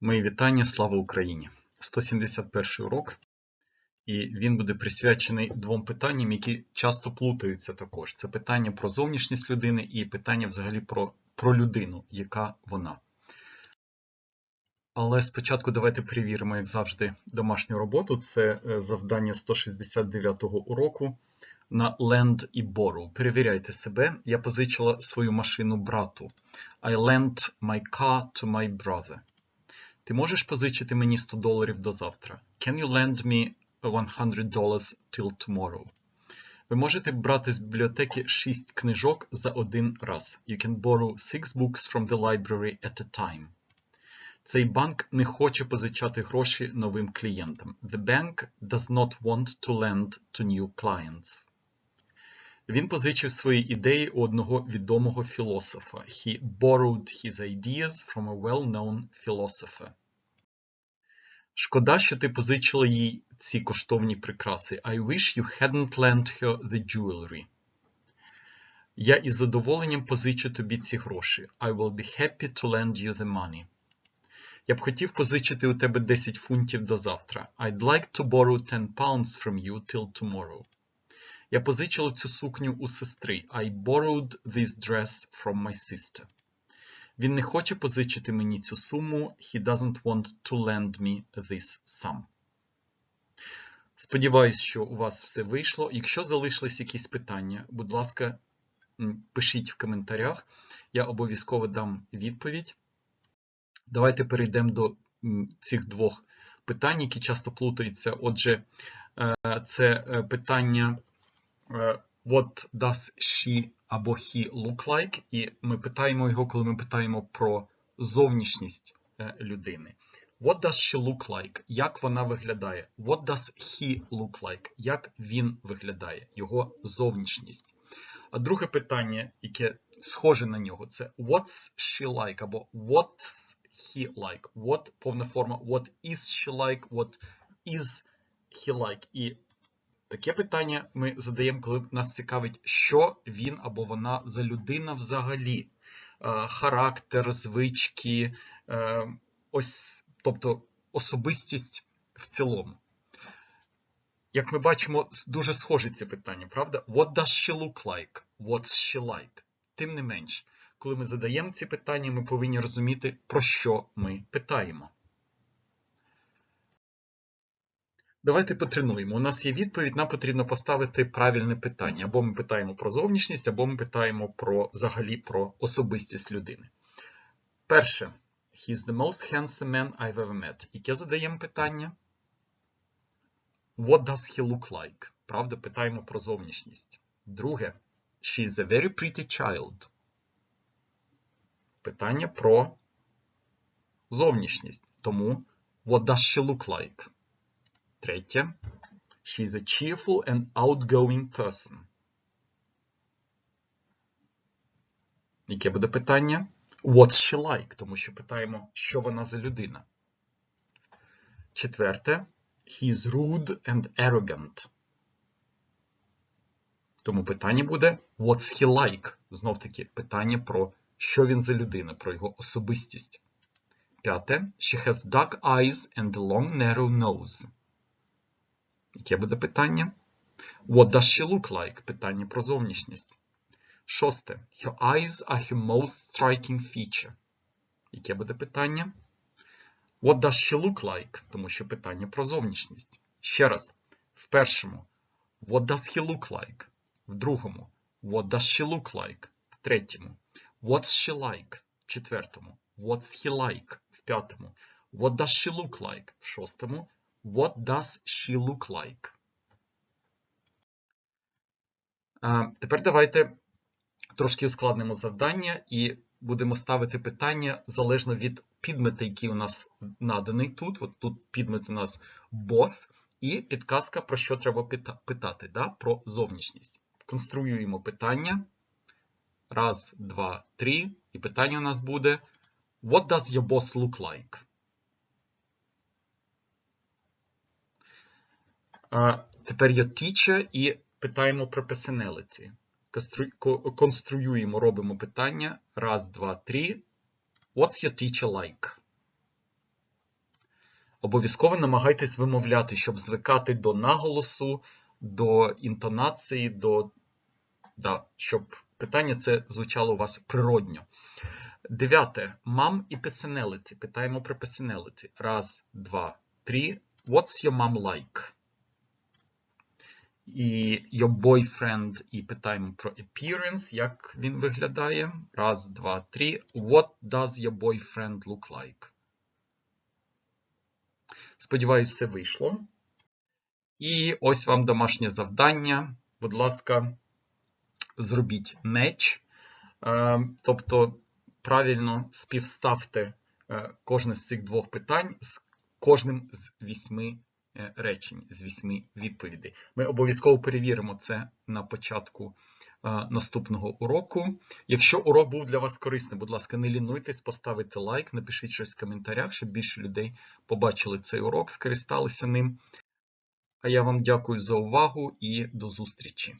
Мої вітання, слава Україні! 171 урок, і він буде присвячений двом питанням, які часто плутаються також. Це питання про зовнішність людини і питання взагалі про, про людину, яка вона. Але спочатку давайте перевіримо, як завжди, домашню роботу. Це е, завдання 169-го уроку на lend і borrow. Перевіряйте себе. Я позичила свою машину брату. I lent my car to my brother. Ти можеш позичити мені 100 доларів до завтра? Can you lend me 100 dollars till tomorrow? Ви можете брати з бібліотеки 6 книжок за один раз. You can borrow 6 books from the library at a time. Цей банк не хоче позичати гроші новим клієнтам. The bank does not want to lend to new clients. Він позичив свої ідеї у одного відомого філософа. He borrowed his ideas from a well-known philosopher. Шкода, що ти позичила їй ці коштовні прикраси. I wish you hadn't lent her the jewelry. Я із задоволенням позичу тобі ці гроші. I will be happy to lend you the money. Я б хотів позичити у тебе 10 фунтів до завтра. I'd like to borrow 10 pounds from you till tomorrow. Я позичила цю сукню у сестри. I borrowed this dress from my sister. Він не хоче позичити мені цю суму. He doesn't want to lend me this sum. Сподіваюсь, що у вас все вийшло. Якщо залишились якісь питання, будь ласка, пишіть в коментарях. Я обов'язково дам відповідь. Давайте перейдемо до цих двох питань, які часто плутаються. Отже, це питання What does she або he look like? І ми питаємо його, коли ми питаємо про зовнішність людини. What does she look like? Як вона виглядає? What does he look like? Як він виглядає? Його зовнішність. А друге питання, яке схоже на нього, це What's she like? або What's he like? What повна форма What is she like? What is he like? І Таке питання ми задаємо, коли нас цікавить, що він або вона за людина взагалі, характер, звички, ось, тобто особистість в цілому. Як ми бачимо, дуже схоже ці питання, правда? What does she look like? What's she like? Тим не менш, коли ми задаємо ці питання, ми повинні розуміти, про що ми питаємо. Давайте потренуємо. У нас є відповідь, нам потрібно поставити правильне питання. Або ми питаємо про зовнішність, або ми питаємо про взагалі про особистість людини. Перше. He's the most handsome man I've ever met. Яке задаємо питання? What does he look like? Правда, питаємо про зовнішність. Друге. She is a very pretty child. Питання про зовнішність. Тому what does she look like? Третє. She is a cheerful and outgoing person. Яке буде питання? What's she like? Тому що питаємо, що вона за людина. Четверте. He is rude and arrogant. Тому питання буде What's he like? Знов таки питання про що він за людина, про його особистість. П'яте. She has dark eyes and long narrow nose. Яке буде питання? What does she look like? Питання про зовнішність. Шосте. Her eyes are her most striking feature. Яке буде питання? What does she look like? Тому що питання про зовнішність. Ще раз. В першому. What does he look like? В другому. What does she look like? В третьому. What's she like? В четвертому. What's he like? В п'ятому. What does she look like? В шостому. What does she look like? Тепер давайте трошки ускладнимо завдання і будемо ставити питання залежно від підмета, який у нас наданий тут. От тут підмет у нас boss, і підказка, про що треба питати, да? про зовнішність. Конструюємо питання. Раз, два, три. І питання у нас буде: What does your boss look like? Тепер є teacher і питаємо про personality. Конструюємо, робимо питання. Раз, два, три. What's your teacher like? Обов'язково намагайтесь вимовляти, щоб звикати до наголосу, до інтонації, до да, щоб питання це звучало у вас природньо. Дев'яте. Mom і personality. Питаємо про personality. Раз, два, три. What's your mom like? І your boyfriend, і питаємо про appearance, як він виглядає. Раз, два, три. What does your boyfriend look like? Сподіваюсь, все вийшло. І ось вам домашнє завдання. Будь ласка, зробіть меч. Е, Тобто, правильно співставте е, кожне з цих двох питань з кожним з вісьми речень, з вісьми відповідей. Ми обов'язково перевіримо це на початку е, наступного уроку. Якщо урок був для вас корисним, будь ласка, не лінуйтесь, поставити лайк, напишіть щось в коментарях, щоб більше людей побачили цей урок, скористалися ним. А я вам дякую за увагу і до зустрічі!